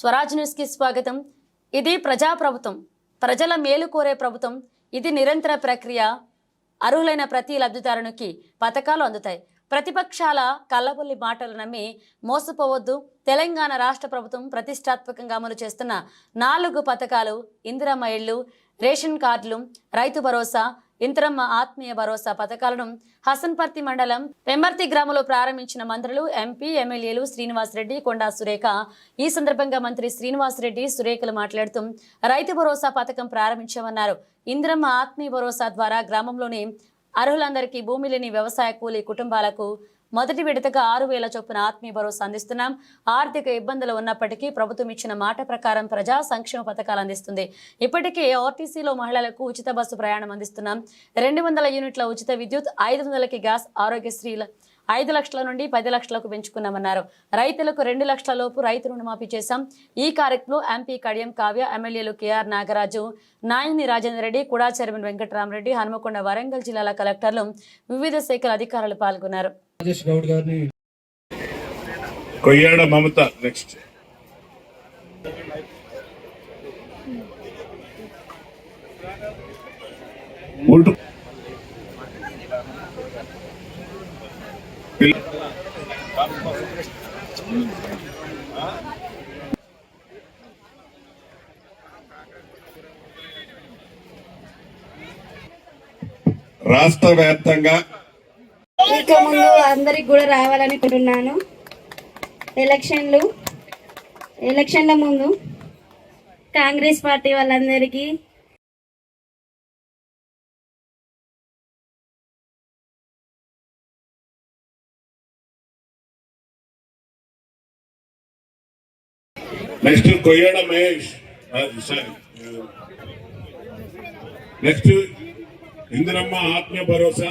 స్వరాజ్ న్యూస్కి స్వాగతం. ఇది ప్రజాప్రభుత్వం ప్రజల మేలు కోరే ప్రభుత్వం. ఇది నిరంతర ప్రక్రియ. అర్హులైన ప్రతి లబ్ధిదారునికి పథకాలు అందుతాయి. ప్రతిపక్షాల కల్లబొల్లి మాటలు నమ్మి మోసపోవద్దు. తెలంగాణ రాష్ట్ర ప్రభుత్వం ప్రతిష్టాత్మకంగా అమలు చేస్తున్న నాలుగు పథకాలు ఇందిరమ్మ ఇళ్ళు రేషన్ కార్డులు రైతు భరోసా ఇంతరమ్మ ఆత్మీయ భరోసా పథకాలను హసన్పర్తి మండలం పెంబర్తి గ్రామంలో ప్రారంభించిన మంత్రులు ఎంపీ ఎమ్మెల్యేలు శ్రీనివాస్ రెడ్డి కొండా సురేఖ. ఈ సందర్భంగా మంత్రి శ్రీనివాస్ రెడ్డి సురేఖలు మాట్లాడుతూ రైతు భరోసా పథకం ప్రారంభించామన్నారు. ఇంద్రమ్మ ఆత్మీయ భరోసా ద్వారా గ్రామంలోని అర్హులందరికీ భూమి లేని వ్యవసాయ కూలీ కుటుంబాలకు మొదటి విడతగా ఆరు వేల చొప్పున ఆత్మీయ భరోసా అందిస్తున్నాం. ఆర్థిక ఇబ్బందులు ఉన్నప్పటికీ ప్రభుత్వం ఇచ్చిన మాట ప్రకారం ప్రజా సంక్షేమ పథకాలు అందిస్తుంది. ఇప్పటికే ఆర్టీసీలో మహిళలకు ఉచిత బస్సు ప్రయాణం అందిస్తున్నాం. రెండు వందల యూనిట్ల ఉచిత విద్యుత్ ఐదు వందలకి గ్యాస్ ఆరోగ్యశ్రీల ఐదు లక్షల నుండి పది లక్షలకు పెంచుకున్నామన్నారు. రైతులకు రెండు లక్షల లోపు రైతు రుణమాఫీ చేశాం. ఈ కార్యక్రమంలో ఎంపీ కడియం కావ్య ఎమ్మెల్యేలు KR Nagaraju Nayini Rajender Reddy KUDA chairman Venkataramareddy Hanumakonda Warangal జిల్లాల కలెక్టర్లు వివిధ శాఖల అధికారులు పాల్గొన్నారు. రాజేష్ గౌడ్ గారిని కొయ్యాడ మమత నెక్స్ట్. రాష్ట్ర వ్యాప్తంగా ఇంకా ముందు అందరికి కూడా రావాలనుకుంటున్నాను. ఎలక్షన్లు ఎలక్షన్ల ముందు కాంగ్రెస్ పార్టీ వాళ్ళందరికీ next Koyyada Mahesh sorry next Indiramma ఆత్మ భరోసా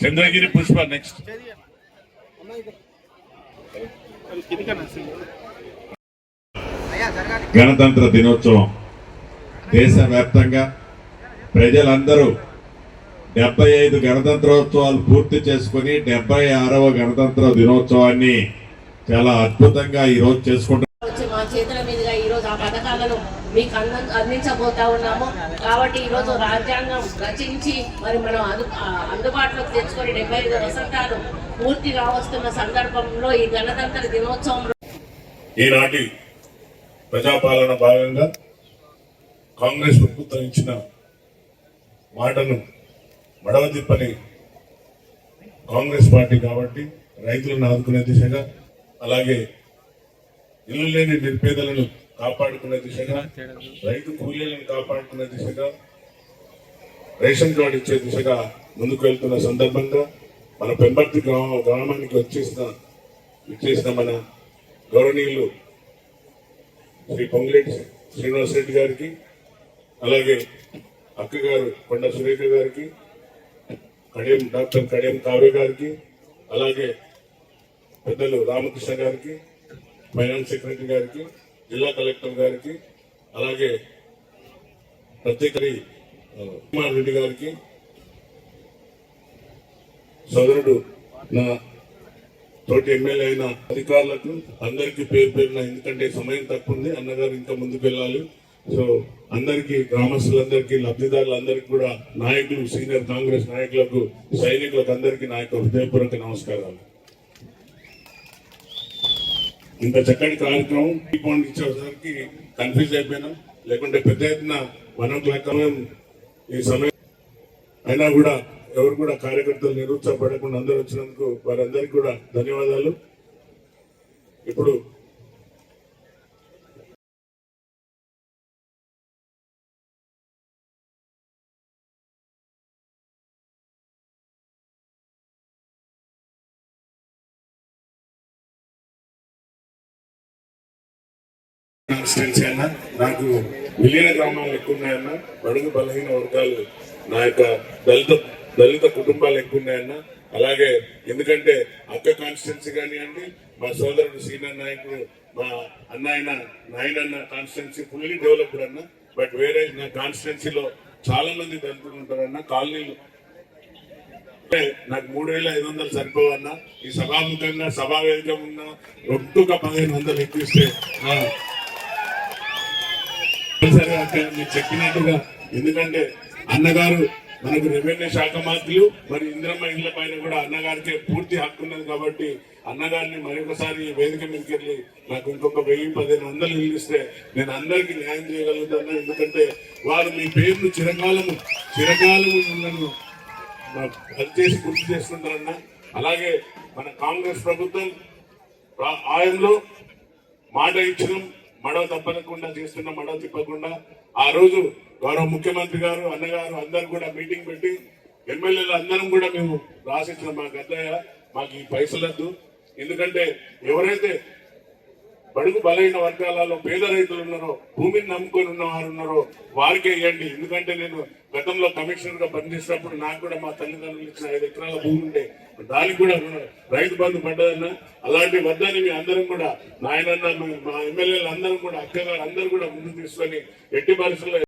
చంద్రగిరి పుష్ప నెక్స్ట్ గణతంత్ర దినోత్సవం దేశవ్యాప్తంగా ప్రజలందరూ డెబ్బై ఐదు గణతంత్రోత్సవాలు పూర్తి చేసుకుని డెబ్బై ఆరవ గణతంత్ర దినోత్సవాన్ని చాలా అద్భుతంగా ఈ రోజు చేసుకుంటున్నారు వచ్చి మా చేతుల మీదుగా ఈ రోజు ఆ పథకాలను మీకు అంద అందించబోతా ఉన్నాము. కాబట్టి ఈ రోజు రాజ్యాంగం రచించి మరి మనం అందు అందుబాటులోకి తెచ్చుకొని డెబ్బై ఐదు వసంతాలు పూర్తి వస్తున్న సందర్భంలో ఈ గణతంత్ర దినోత్సవం ఈనాటి ప్రజాపాలన భాగంగా కాంగ్రెస్ ప్రభుత్వం ఇచ్చిన మాటను మడవ తిప్పని కాంగ్రెస్ పార్టీ కాబట్టి రైతులను ఆదుకునే దిశగా అలాగే ఇల్లు లేని నిర్పేదలను కాపాడుకునే దిశగా రైతు కూలీలను కాపాడుకునే దిశగా రేషన్ కార్డు ఇచ్చే దిశగా ముందుకు వెళ్తున్న సందర్భంగా మన పెంబర్తి గ్రామ గ్రామానికి వచ్చేసిన ఇచ్చేసిన మన గౌరవనీయులు శ్రీ పొంగిరెడ్డి శ్రీనివాస్ రెడ్డి గారికి అలాగే అక్కగారు కొండ సురేఖ గారికి కడియం డాక్టర్ కడియం కావ్య గారికి అలాగే పెద్దలు రామకృష్ణ గారికి ఫైనాన్స్ సెక్రటరీ గారికి జిల్లా కలెక్టర్ గారికి అలాగే ప్రత్యేక కుమార్ రెడ్డి గారికి సోదరుడు నా తోటి ఎమ్మెల్యే అయిన అధికారులకు అందరికీ పేరు పేరున ఎందుకంటే సమయం తక్కువ ఉంది అన్నగారు ఇంకా ముందుకు వెళ్ళాలి. సో అందరికీ గ్రామస్తులందరికీ లబ్ధిదారులందరికీ కూడా నాయకులు సీనియర్ కాంగ్రెస్ నాయకులకు సైనికులకు అందరికీ నా యొక్క హృదయపూర్వక నమస్కారాలు. ఇంత చక్కటి కార్యక్రమం ఈ పాయింట్ ఇచ్చేసరికి కన్ఫ్యూజ్ అయిపోయినాం. లేకుంటే పెద్ద ఎత్తున వన్ ఓ క్లాక్ ఈ సమయం అయినా కూడా ఎవరు కూడా కార్యకర్తలు నిరుత్సాహపడకుండా అందరూ వచ్చినందుకు వారందరికీ కూడా ధన్యవాదాలు. ఇప్పుడు కాన్స్టిట్యున్సీ అన్న నాకు విలీన గ్రామాలు ఎక్కువ ఉన్నాయన్న బడుగు బలహీన వర్గాలు నా యొక్క దళిత దళిత కుటుంబాలు ఎక్కువ ఉన్నాయన్న అలాగే ఎందుకంటే అక్క కాన్స్టిట్యున్సీ కానివ్వండి మా సోదరుడు సీనియర్ నాయకుడు మా అన్న నాయనన్న కాన్స్టిట్యున్సీ ఫుల్లీ డెవలప్డ్ అన్న. బట్ వేరే నా కాన్స్టిట్యున్సీలో చాలా మంది దళితులు ఉంటారన్న. కాలనీలు అంటే నాకు మూడు వేల ఐదు వందలు సరిపోవన్నా. ఈ సభాముఖంగా సభా వేదిక ఉన్న ఒక్కొక్క పదిహేను వందలు ఎక్కిస్తే మీరు చెప్పినట్టుగా ఎందుకంటే అన్నగారు మనకు రెవెన్యూ శాఖ మంత్రులు మరి ఇంద్రమ్మ ఇళ్ళ పైన కూడా అన్నగారికే పూర్తి హక్కు ఉన్నది కాబట్టి అన్నగారిని మరొకసారి వేదిక మీదకి వెళ్ళి నాకు ఇంకొక వెయ్యి పదిహేను వందలు ఇల్లు ఇస్తే నేను అందరికీ న్యాయం చేయగలుగుతాను. ఎందుకంటే వారు మీ పేరును చిరకాలము చిరకాలము నన్ను చేసి గుర్తు చేస్తుంటారన్న. అలాగే మన కాంగ్రెస్ ప్రభుత్వం ఆయనలో ఆయంలో మాట ఇచ్చినాం. మడవ తప్పకుండా చేస్తున్న మడవ తిప్పకుండా ఆ రోజు గౌరవ ముఖ్యమంత్రి గారు అన్నగారు అందరు కూడా మీటింగ్ పెట్టి ఎమ్మెల్యేలు అందరం కూడా మేము రాసిచ్చిన మా గద్దయ్య మాకు ఈ పైసలద్దు. ఎందుకంటే ఎవరైతే బడుగు బలైన వర్గాలలో పేద రైతులు ఉన్నారో భూమిని నమ్ముకొని ఉన్న వారు ఉన్నారో వారికే ఇవ్వండి. ఎందుకంటే నేను గతంలో కమిషనర్గా పనిచేసినప్పుడు నాకు కూడా మా తల్లిదండ్రులు ఇచ్చిన ఐదు ఎకరాల భూమి ఉండే. దానికి కూడా రైతు బంధు పడ్డదన్నా. అలాంటి వద్దని మీ అందరం కూడా నాయనన్న మా ఎమ్మెల్యేలు అందరం కూడా అక్కగారు అందరూ కూడా ముందు తీసుకొని ఎట్టి పరిస్థితుల్లో